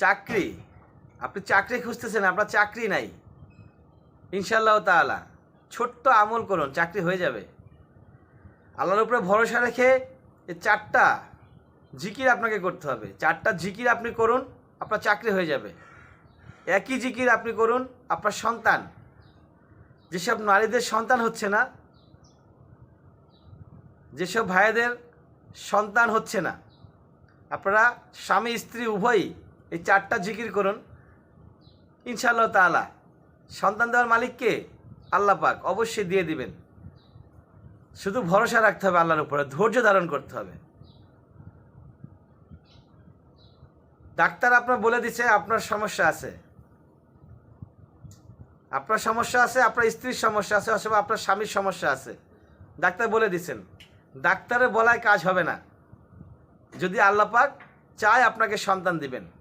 চাকরি? আপনি চাকরি খুঁজতেছেন, আপনার চাকরি নাই। ইনশাল্লাহ তাআলা, ছোট্ট আমল করুন, চাকরি হয়ে যাবে। আল্লাহর উপরে ভরসা রেখে এই চারটা জিকির আপনাকে করতে হবে। চারটা জিকির আপনি করুন, আপনার চাকরি হয়ে যাবে। একই জিকির আপনি করুন, আপনার সন্তান। যেসব নারীদের সন্তান হচ্ছে না, যেসব ভাইদের সন্তান হচ্ছে না, আপনারা স্বামী, স্ত্রী উভয়ই এই চারটা জিকির করুন। ইনশাআল্লাহ তাআলা। সন্তান দেওয়ার মালিককে আল্লাহ পাক অবশ্যই দিয়ে দিবেন। শুধু ভরসা রাখতে হবে আল্লাহর উপরে, ধৈর্য ধারণ করতে হবে। ডাক্তার আপনার বলে দিছে, আপনার সমস্যা আছে। আপনার সমস্যা আছে, আপনার স্ত্রীর সমস্যা আছে, অথবা আপনার স্বামীর সমস্যা আছে। ডাক্তার বলে দিছেন। ডাক্তারের বলায় কাজ হবে না। যদি আল্লাহ পাক চায় আপনাকে সন্তান দিবেন।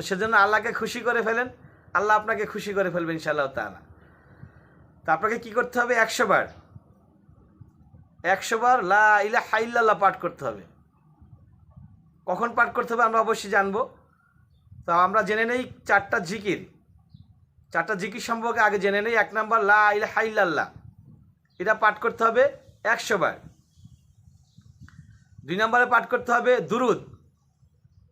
তো সেজন্য আল্লাহকে খুশি করে ফেলেন। আল্লাহ আপনাকে খুশি করে ফেলবেন ইনশাআল্লাহ তাআলা। তো আপনাকে কি করতে হবে? একশো বার। একশো বার লা ইলা হাইল্লাল্লাহ পাঠ করতে হবে। কখন পাঠ করতে হবে আমরা অবশ্যই জানব। তো আমরা জেনে নেই চারটা জিকির। চারটা জিকির সম্পর্কে আগে জেনে নেই। এক নম্বর, লা ইলা হাইল্লাল্লাহ এটা পাঠ করতে হবে একশো বার। দুই নম্বরে পাঠ করতে হবে দুরুদ।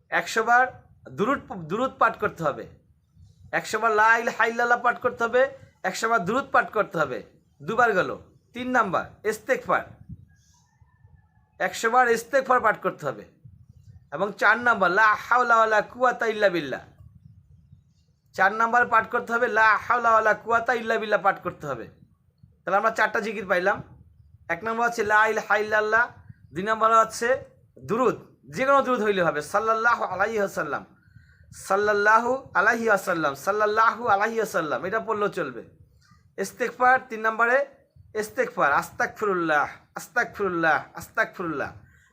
একশো বার দুরুদ দুরুদ পাঠ করতে হবে। একশো বার লাইল হাইল্লাল্লাহ পাঠ করতে হবে একশো বার দুরুদ পাঠ করতে হবে। দুবার গেল, তিন নাম্বার ইস্তেকফার একশো বার ইস্তেকফার পাঠ করতে হবে। এবং চার নাম্বার, লা হাওলা ওয়ালা কুয়াতা ইল্লা বিল্লা চার নাম্বার পাঠ করতে হবে, লা হাওলা ওয়ালা কুয়াতা ইল্লা বিল্লা পাঠ করতে হবে। তাহলে আমরা চারটা জিকির পাইলাম। এক নম্বর হচ্ছে লা ইল হাইল্লাল্লাহ দুই নম্বর হচ্ছে দুরুদ। যে কোনো দুরুদ হইলে হবে। সাল্লাল্লাহু আলাইহি আসাল্লাম সাল্লাল্লাহু আলাইহি আসাল্লাম সাল্লাল্লাহু আলাইহি আসাল্লাম এটা পড়লেও চলবে। ইস্তেকফার তিন নম্বরে ইস্তেকফার আস্তাক ফিরুল্লাহ আস্তাক ফিরুল্লাহ আস্তাক ফিরুল্লাহ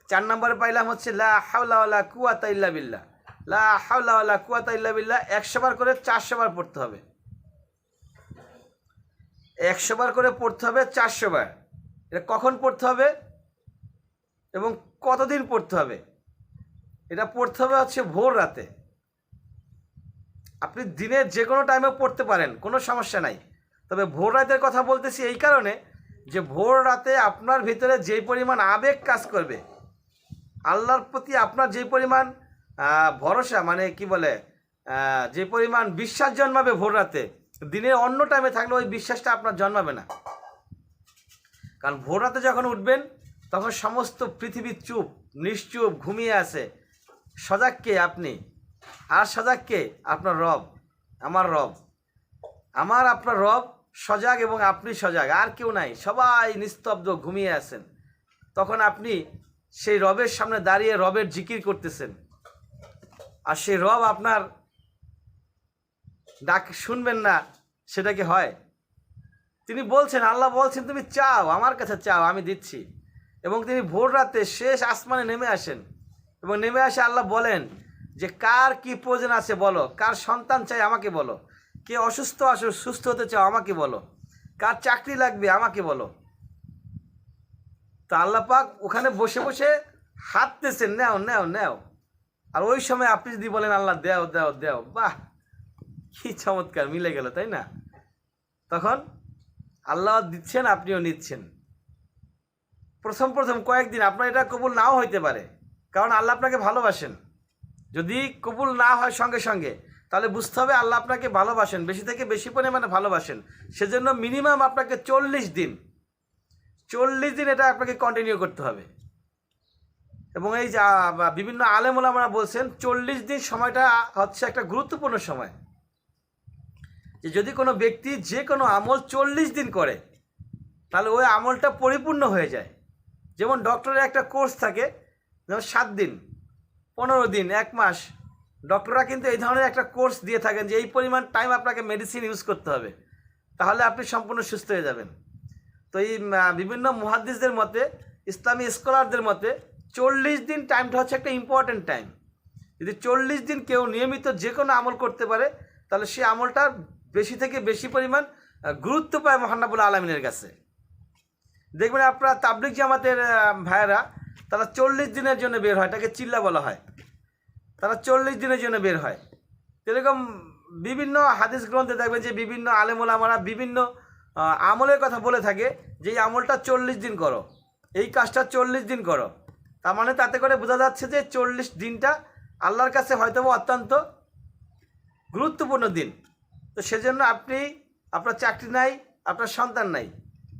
চার নম্বরে পাইলাম হচ্ছে লা ওয়ালা কুয়াতা ইল্লা বিল্লাহ। লা ওয়ালা কুয়াতা ইল্লা বিল্লাহ, একশো বার করে চারশো বার পড়তে হবে। একশো বার করে পড়তে হবে চারশো বার। এটা কখন পড়তে হবে? এবং কতদিন পড়তে হবে? এটা পড়তে হবে হচ্ছে ভোর রাতে। আপনি দিনের যে কোনো টাইমে পড়তে পারেন, কোনো সমস্যা নাই। তবে ভোর রাতের কথা বলতেছি এই কারণে যে ভোর রাতে আপনার ভিতরে যেই পরিমাণ আবেগ কাজ করবে, আল্লাহর প্রতি আপনার যে পরিমাণ ভরসা মানে কি বলে যে পরিমাণ বিশ্বাস জন্মাবে ভোর রাতে দিনের অন্য টাইমে থাকলে ওই বিশ্বাসটা আপনার জন্মাবে না। কারণ ভোর রাতে যখন উঠবেন, তখন সমস্ত পৃথিবী চুপ, নিশ্চুপ, ঘুমিয়ে আছে। সজাগ কে আপনি? আর সজাগ কে? আপনার রব, আমার রব। আমার, আপনার রব সজাগ এবং আপনি সজাগ, আর কেউ নাই। সবাই নিস্তব্ধ ঘুমিয়ে আছেন। তখন আপনি সেই রবের সামনে দাঁড়িয়ে রবের জিকির করতেছেন। আর সেই রব আপনার ডাক শুনবেন না, সেটা কি হয়? তিনি বলছেন, আল্লাহ বলছেন, তুমি চাও, আমার কাছে চাও, আমি দিচ্ছি। এবং তিনি ভোর রাতে শেষ আসমানে নেমে আসেন। এবং নেমে আসে আল্লাহ বলেন যে, কার কি প্রয়োজন আছে বলো? কার সন্তান চাই আমাকে বলো? কে অসুস্থ আসো সুস্থ হতে চাও আমাকে বলো? কার চাকরি লাগবে আমাকে বলো? তা আল্লাহ পাক ওখানে বসে বসে হাঁটতেছেন, নেও নেও নেও। আর ওই সময় আপনি যদি বলেন, আল্লাহ, দেও দেও দেও। বাহ! কি চমৎকার, মিলে গেল, তাই না? তখন আল্লাহ দিচ্ছেন, আপনিও নিচ্ছেন। প্রথম প্রথম কয়েকদিন আপনার এটা কবুল নাও হইতে পারে। কারণ আল্লাহ আপনাকে ভালোবাসেন। যদি কবুল না হয় সঙ্গে সঙ্গে, তাহলে বুঝতে হবে আল্লাহ আপনাকে ভালোবাসেন, বেশি থেকে বেশি পরিমাণে ভালোবাসেন। সেজন্য মিনিমাম আপনাকে চল্লিশ দিন চল্লিশ দিন এটা আপনাকে কন্টিনিউ করতে হবে। এবং এই যে বিভিন্ন আলেমুলামারা বলছেন, চল্লিশ দিন সময়টা হচ্ছে একটা গুরুত্বপূর্ণ সময়। যে যদি কোনো ব্যক্তি যে কোনো আমল চল্লিশ দিন করে, তাহলে ওই আমলটা পরিপূর্ণ হয়ে যায়। যেমন ডক্টরের একটা কোর্স থাকে যেমন সাত দিন, পনেরো দিন, এক মাস। ডক্টররা কিন্তু এই ধরনের একটা কোর্স দিয়ে থাকেন যে এই পরিমাণ টাইম আপনাকে মেডিসিন ইউজ করতে হবে। তাহলে আপনি সম্পূর্ণ সুস্থ হয়ে যাবেন। তো এই বিভিন্ন মুহাদ্দিসদের মতে, ইসলামী স্কলারদের মতে, চল্লিশ দিন টাইমটা হচ্ছে একটা ইম্পর্ট্যান্ট টাইম যদি চল্লিশ দিন কেউ নিয়মিত যে কোনো আমল করতে পারে, তাহলে সে আমলটা বেশি থেকে বেশি পরিমাণ গুরুত্ব পায় মহান্নাবুল আলমিনের কাছে। দেখবেন আপনারা তাবলিক জামাতের ভাইয়েরা তারা চল্লিশ দিনের জন্য বের হয় তাকে চিল্লা বলা হয়। তারা চল্লিশ দিনের জন্য বের হয়। এরকম বিভিন্ন হাদিস গ্রন্থে দেখবেন যে বিভিন্ন আলেমোলামারা বিভিন্ন আমলের কথা বলে থাকে যে এই আমলটা চল্লিশ দিন করো, এই কাজটা চল্লিশ দিন করো। তার মানে তাতে করে বোঝা যাচ্ছে যে চল্লিশ দিনটা আল্লাহর কাছে হয়তো অত্যন্ত গুরুত্বপূর্ণ দিন। তো সেজন্য আপনি, আপনার চাকরি নাই, আপনার সন্তান নাই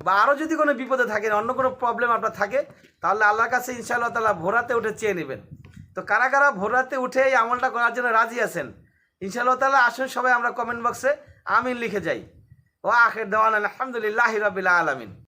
বা আরও যদি কোনো বিপদে থাকেন, অন্য কোনো প্রবলেম আপনার থাকে, তাহলে আল্লাহর কাছে ইনশাআল্লাহ তালা ভোরাতে উঠে চেয়ে নেবেন। তো কারা কারা ভোরাতে উঠে এই আমলটা করার জন্য রাজি আছেন? ইনশাআল্লাহ তালা আসুন সবাই আমরা কমেন্ট বক্সে আমিন লিখে যাই। ও আখের দেওয়ান আলহামদুলিল্লাহ রবিল্লা আলমিন।